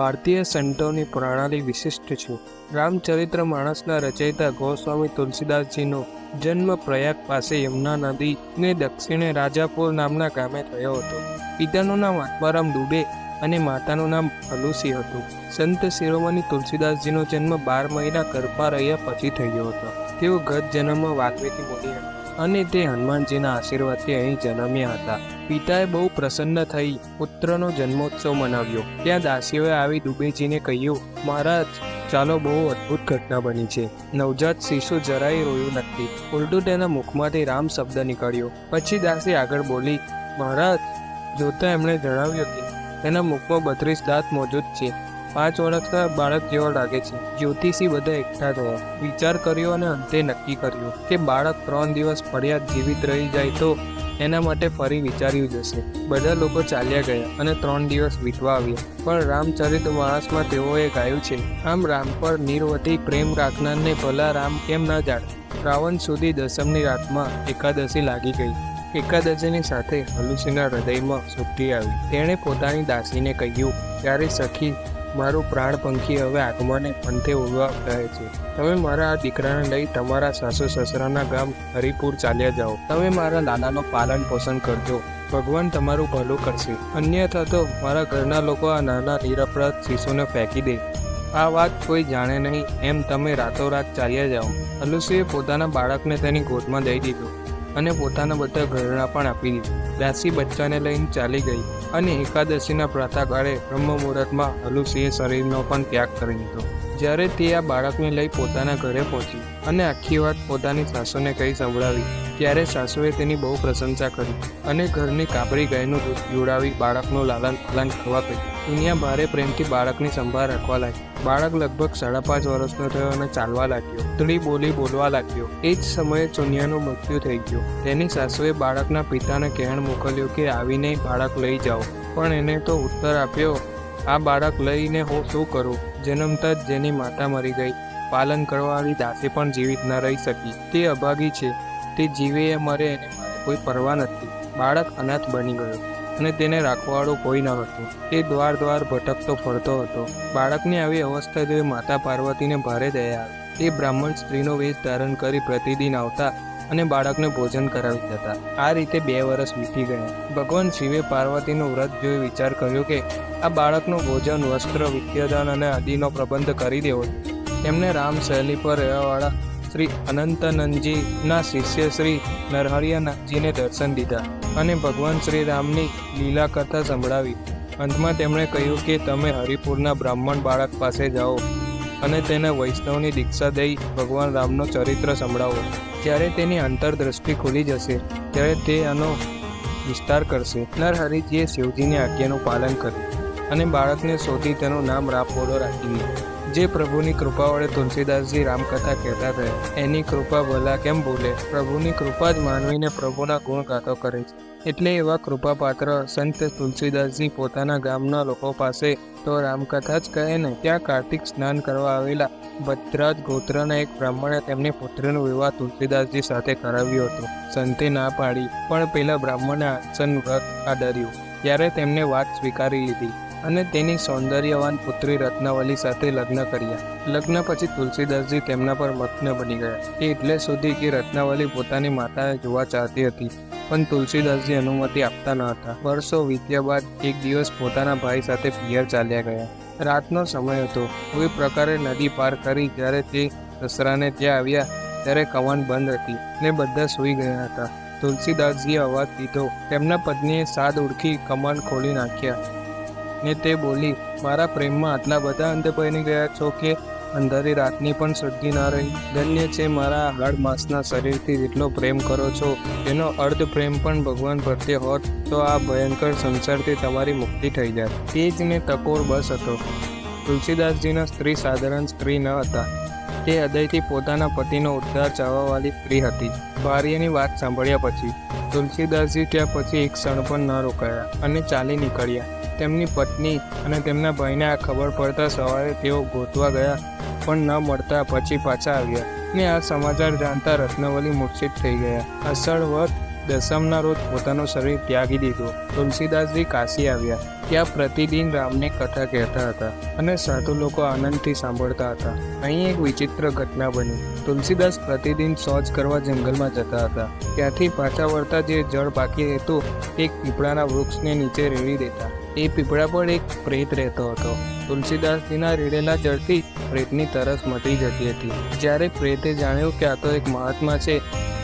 ભારતીય સંતોની પ્રણાલી વિશિષ્ટ છે. રામચરિત્ર માણસના રચયિતા ગોસ્વામી તુલસીદાસજીનો જન્મ પ્રયાગ પાસે યમુના નદીને દક્ષિણે રાજાપુર નામના ગામે થયો હતો. પિતાનું નામ આત્મારામ દુબે અને માતાનું નામ હલુસી હતું. સંત શિરોમણી તુલસીદાસજીનો જન્મ બાર મહિના ગર્ભમાં રહ્યા પછી થયો હતો. તેઓ ગત જન્મમાં વાલ્મીકી મુનિ હતા. અને તે હનુમાનજીના આશીર્વાદથી અહીં જન્મ્યા હતા. પિતાએ બહુ પ્રસન્ન થઈ પુત્રનો જન્મોત્સવ મનાવ્યો. ત્યાં દાસીઓએ આવી દુબેજીને કહ્યું, મહારાજ, ચાલો બહુ અદ્ભુત ઘટના બની છે. નવજાત શિશુ જરાય રોયું નથી. ઉલટું તેના મુખમાંથી રામ શબ્દ નીકળ્યો. પછી દાસી આગળ બોલી, મહારાજ જોતા એમણે જણાવ્યું કે તેના મુખમાં બત્રીસ દાંત મોજૂદ છે. પાંચ ઓળખતા બાળક જેવો લાગે છે. જ્યોતિષી બધા એકઠા થયા. વિચાર કર્યો અને અંતે નક્કી કર્યું કે બાળક ત્રણ દિવસ ફરિયાદ જીવિત રહી જાય તો એના માટે ફરી વિચાર્યું જશે. બધા લોકો ચાલ્યા ગયા અને ત્રણ દિવસ વીતવા આવ્યા. પણ રામચરિત માણસમાં તેઓએ ગાયું છે, આમ રામ પર નિર્વતી પ્રેમ રાખનારને ભલા રામ કેમ ન જાણે? શ્રાવણ સુધી દસમની રાતમાં એકાદશી લાગી ગઈ. એકાદશીની સાથે હલુસીના હૃદયમાં શુદ્ધિ આવી. તેણે પોતાની દાસીને કહ્યું, ત્યારે સખી મારું પ્રાણ પંખી હવે આગમને પંથે ઉડવા કહે છે. તમે મારા આ દીકરાને લઈ તમારા સાસુ સસરાના ગામ હરિપુર ચાલ્યા જાઓ. તમે મારા લાલાનો પાલન પોષણ કરજો. ભગવાન તમારું ભલું કરશે. અન્યથા તો મારા ઘરના લોકો આ નાના નિરપરાધ શિશુને ફેંકી દે. આ વાત કોઈ જાણે નહીં. એમ તમે રાતોરાત ચાલ્યા જાઓ. હલુસીએ પોતાના બાળકને તેની ગોદમાં દઈ દીધું. અને પોતાના બધા ઘરેણા પણ આપી દીધા. દાસી બચ્ચાને લઈને ચાલી ગઈ અને એકાદશીના પ્રાતઃકાળે બ્રહ્મ મુહૂર્તમાં હલુસીએ શરીરનો પણ ત્યાગ કરી દીધો. જ્યારે તે આ બાળકને લઈ પોતાના ઘરે પહોંચી અને આખી વાત પોતાની સાસુને કહી સંભળાવી ત્યારે સાસુએ તેની બહુ પ્રશંસા કરી અને ઘરની કાપરી ગાયનું દૂધ પીવડાવી બાળકનું લાલન પાલન કરવા કહ્યું. દુનિયા ભારે પ્રેમથી બાળકની સંભાળ રાખવા લાગી. બાળક લગભગ સાડા પાંચ વર્ષનો થયો અને ચાલવા લાગ્યો. તળી બોલી બોલવા લાગ્યો. એ જ સમયે ચુનિયાનું મૃત્યુ થઈ ગયું. તેની સાસુએ બાળકના પિતાને કહેણ મોકલ્યું કે, આવીને બાળક લઈ જાઓ. પણ એને તો ઉત્તર આપ્યો, આ બાળક લઈને હું શું કરું? જન્મતા જ જેની માતા મરી ગઈ. પાલન કરવાવાળી દાસી પણ જીવિત ન રહી શકી. તે અભાગી છે. તે જીવે એ મરે એને કોઈ પરવા નથી. બાળક અનાથ બની ગયો અને તેને રાખવાવાળો કોઈ ન હતું. તે દ્વાર દ્વાર ભટકતો ફરતો હતો. બાળકની આવી અવસ્થા જોઈ માતા પાર્વતીને ભારે દયા તે બ્રાહ્મણ સ્ત્રીનો વેશ ધારણ કરી પ્રતિદિન આવતા અને બાળકને ભોજન કરાવી જતા આ રીતે બે વર્ષ વીતી ગયા. ભગવાન શિવે પાર્વતીનું વ્રત જોઈ વિચાર કર્યો કે આ બાળકનું ભોજન વસ્ત્ર, વિદ્યાદાન અને આદિનો પ્રબંધ કરી દેવો તેમને રામ શૈલી પર રહેવાવાળા શ્રી અનંતનંદજીના શિષ્ય શ્રી નરહરિયાનાથજીને દર્શન દીધા અને ભગવાન શ્રી રામની લીલા કથા સંભળાવી. અંતમાં તેમણે કહ્યું કે તમે હરિપુરના બ્રાહ્મણ બાળક પાસે જાઓ અને તેને વૈષ્ણવની દીક્ષા દઈ ભગવાન રામનો ચરિત્ર સંભળાવો. જ્યારે તેની અંતરદ્રષ્ટિ ખુલી જશે, ત્યારે તે આનો વિસ્તાર કરશે. નરહરિજીએ શિવજીની આજ્ઞાનું પાલન કર્યું. અને બાળકને શોધી તેનું નામ રામપોલો રાખી દીધું. જે પ્રભુની કૃપા વડે તુલસીદાસજી રામકથા કહેતા થયા એની કૃપા ભલા કેમ ભૂલે પ્રભુની કૃપા જ માનવીને પ્રભુના ગુણ ગાતો કરે છે. એટલે એવા કૃપાપાત્ર સંત તુલસીદાસજી પોતાના ગામના લોકો પાસે તો રામકથા જ કહે ને, ત્યાં કાર્તિક સ્નાન કરવા આવેલા ભદ્રાજ ગોત્રના એક બ્રાહ્મણે તેમની પુત્રીનો વિવાહ તુલસીદાસજી સાથે કરાવ્યો હતો. સંતે ના પાડી, પણ પેલા બ્રાહ્મણે આસન વ્રત આદર્યું. ત્યારે તેમને વાત સ્વીકારી લીધી. અને તેની સૌંદર્યવાન પુત્રી રત્નાવલી સાથે લગ્ન કર્યા. લગ્ન પછી તુલસીદાસજી તેમના પર મગ્ન બની ગયા. એટલે સુધી કે રત્નાવલી પોતાની માતાને જોવા ચાહતી હતી, પણ તુલસીદાસજી અનુમતિ આપતા ન હતા. વર્ષો વીત્યા બાદ એક દિવસ પોતાના ભાઈ સાથે પિયર ચાલ્યા ગયા. રાતનો સમય હતો. કોઈ પ્રકારે નદી પાર કરી જ્યારે તે દસરાને ત્યાં આવ્યા, ત્યારે કવાન બંધ હતી ને બધા સૂઈ ગયા હતા. તુલસીદાસજીએ અવાજ દીધો. તેમના પત્નીએ સાદ ઉડખી કમાન ખોલી નાખ્યા. ને તે બોલી, મારા પ્રેમમાં આટલા બધા અંત બની ગયા છો કે અંધારી રાતની પણ શુદ્ધિ ના રહી? ધન્ય છે મારા હાડ માસના શરીરથી જેટલો પ્રેમ કરો છો. તેનો અર્ધ પ્રેમ પણ ભગવાન પ્રત્યે હોત, તો આ ભયંકર સંસારથી તમારી મુક્તિ થઈ જાય તે જ ને ટકોર બસ હતો. તુલસીદાસજીના સ્ત્રી સાધારણ સ્ત્રી ન હતા. તે હૃદયથી પોતાના પતિનો ઉદ્ધાર ચાહવાવાળી સ્ત્રી હતી. ભાર્યની વાત સાંભળ્યા પછી તુલસીદાસજી ત્યાં પછી એક ક્ષણ પણ ન રોકાયા અને ચાલી નીકળ્યા. તેમની પત્ની અને તેમના ભાઈને આ ખબર પડતા સવારે તેઓ ગોતવા ગયા, પણ ન મળતા પછી પાછા આવ્યા ને આ સમાચાર જાણતા રત્નવલી મૂર્છિત થઈ ગયા. અસળ વધ દસમના રોજ પોતાનું શરીર ત્યાગી દીધું. તુલસીદાસજી કાશી આવ્યા. ત્યાં પ્રતિદિન રામની કથા કહેતા હતા અને સાધુ લોકો આનંદથી સાંભળતા હતા. અહીં એક વિચિત્ર ઘટના બની. તુલસીદાસ પ્રતિદિન શૌચ કરવા જંગલમાં જતા હતા. ત્યાંથી પાછા વળતા જે જળ બાકી રહેતું એક પીપળાના વૃક્ષને નીચે રેડી દેતા. એ પીપળા પર એક પ્રેત રહેતો હતો. તુલસીદાસજીના રેડેલા જળથી પ્રેતની તરસ મટી જતી હતી. જ્યારે પ્રેતે જાણ્યું કે આ તો એક મહાત્મા છે,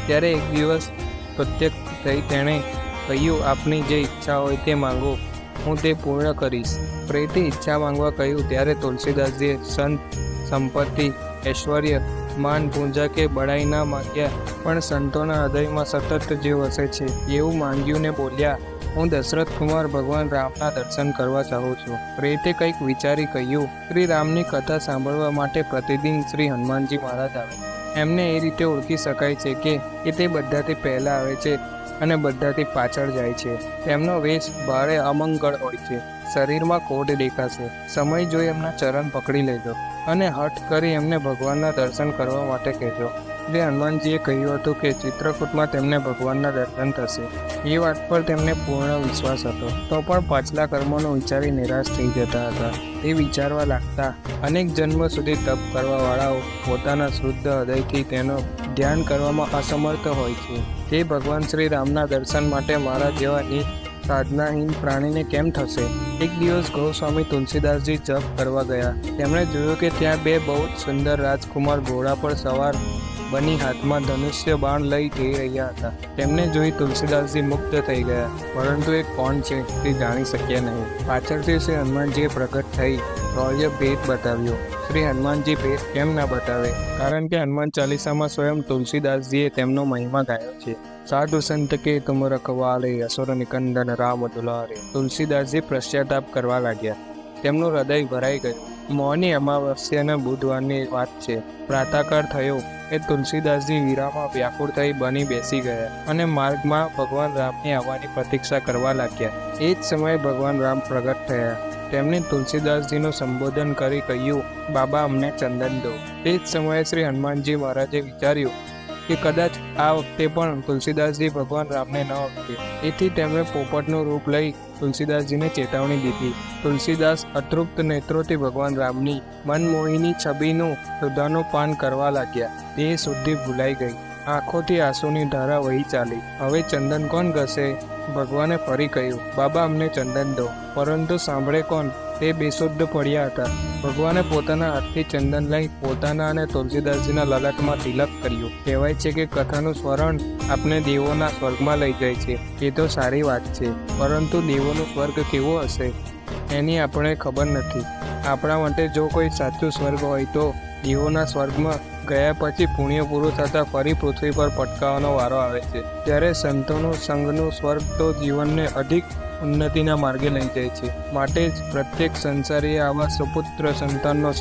ત્યારે એક દિવસ પ્રત્યક્ષ થઈ તેણે કહ્યું, આપની જે ઈચ્છા હોય તે માંગો. હું તે પૂર્ણ કરીશ. પ્રેતે ઈચ્છા માંગવા કહ્યું, ત્યારે તુલસીદાસજીએ સંત સંપત્તિ, ઐશ્વર્ય, માન, પૂંજા કે બળાઈ ના માંગ્યા, પણ સંતોના હૃદયમાં સતત જે વસે છે. એવું માંગ્યું ને બોલ્યા, હું દશરથ કુમાર ભગવાન રામના દર્શન કરવા ચાહું છું. પ્રેતે કંઈક વિચારી કહ્યું શ્રી રામની કથા સાંભળવા માટે પ્રતિદિન શ્રી હનુમાનજી મહારાજ આવે. એમને એ રીતે ઓળખી શકાય છે કે એ તે બધાથી પહેલાં આવે છે અને બધાથી પાછળ જાય છે. તેમનો વેશ ભારે અમંગળ હોય છે. શરીરમાં કોટ દેખાશે. સમય જોઈ એમના ચરણ પકડી લેજો અને હઠ કરી એમને ભગવાનના દર્શન કરવા માટે કહેજો. શ્રી હનુમાનજીએ કહ્યું હતું કે ચિત્રકૂટમાં તેમને ભગવાનના દર્શન થશે. એ વાત પર તેમને પૂર્ણ વિશ્વાસ હતો. તો પણ પાછલા કર્મોનો વિચારી નિરાશ થઈ જતા હતા. એ વિચારવા લાગતા અનેક જન્મ સુધી તપ કરવાવાળાઓ પોતાના શુદ્ધ હૃદયથી તેનો ધ્યાન કરવામાં અસમર્થ હોય છે. તે ભગવાન, શ્રી રામના દર્શન માટે મારા જેવા એક સાધનાહીન પ્રાણીને કેમ થશે? એક દિવસ ગૌસ્વામી તુલસીદાસજી જપ કરવા ગયા. તેમણે જોયું કે ત્યાં બે બહુ સુંદર રાજકુમાર ઘોડા પર સવાર બની હાથમાં ધનુષ્ય બાણ લઈ જઈ રહ્યા હતા. તેમને જોઈ તુલસીદાસજી મુક્ત થઈ ગયા. પરંતુ એ કોણ છે તે જાણી શક્યા નહીં. પાછળથી શ્રી હનુમાનજીએ પ્રગટ થઈ રૌર્ય ભેદ બતાવ્યો. શ્રી હનુમાનજી ભેદ કેમ ના બતાવે? કારણ કે હનુમાન ચાલીસામાં સ્વયં તુલસીદાસજીએ તેમનો મહિમા ગાયો છે. સાધુ સંત કે તુમ રખવાલે, અસુર નિકંદન, રામ દુલારે. તુલસીદાસજી પશ્ચાતાપ કરવા લાગ્યા. તેમનું હૃદય ભરાઈ ગયું. મૌની અમાવસ્યાના બુધવારની વાત છે. પ્રાતાકાળ થયો. એ તુલસીદાસજી વીરામાં વ્યાકુળ થઈ બની બેસી ગયા અને માર્ગમાં ભગવાન રામની આવવાની પ્રતીક્ષા કરવા લાગ્યા. એ જ સમયે ભગવાન રામ પ્રગટ થયા. તેમણે તુલસીદાસજીનું સંબોધન કરી કહ્યું, બાબા, અમને ચંદન દો. તે જ સમયે શ્રી હનુમાનજી મહારાજે વિચાર્યું કે કદાચ આ વખતે પણ તુલસીદાસજી ભગવાન રામને ન આપે એથી તેમણે પોપટનું રૂપ લઈ તુલસીદાસજીને ચેતવણી દીધી. તુલસીદાસ અતૃપ્ત નેત્રોથી ભગવાન રામની મનમોહિની છબીનું સુધાનું પાન કરવા લાગ્યા. તે શુદ્ધિ ભૂલાઈ ગઈ. આંખોથી આંસુની ધારા વહી ચાલી. હવે ચંદન કોણ ઘસે? ભગવાને ફરી કહ્યું, બાબા, અમને ચંદન દો. પરંતુ સાંભળે કોણ? તે બેશુદ્ધ પડ્યા હતા. ભગવાને પોતાના હાથથી ચંદન લઈ પોતાના અને તુલસીદાસજીના લલાટમાં તિલક કર્યું. કહેવાય છે કે કથાનું સ્મરણ આપને દેવોના સ્વર્ગમાં લઈ જાય છે. એ તો સારી વાત છે. પરંતુ દેવોનો સ્વર્ગ કેવો હશે? એની આપણે ખબર નથી. આપણા માટે જો કોઈ સાચું સ્વર્ગ હોય તો દેવોના સ્વર્ગમાં ગયા પછી પુણ્ય પૂરું થતાં ફરી પૃથ્વી પર પટકાવવાનો વારો આવે છે. ત્યારે સંતોનું, સંઘનું સ્વર્ગ તો જીવનને અધિક ઉન્નતિના માર્ગે લઈ જાય છે. માટે જ પ્રત્યેક સંસારીએ આવા સુપુત્ર સંતાનનો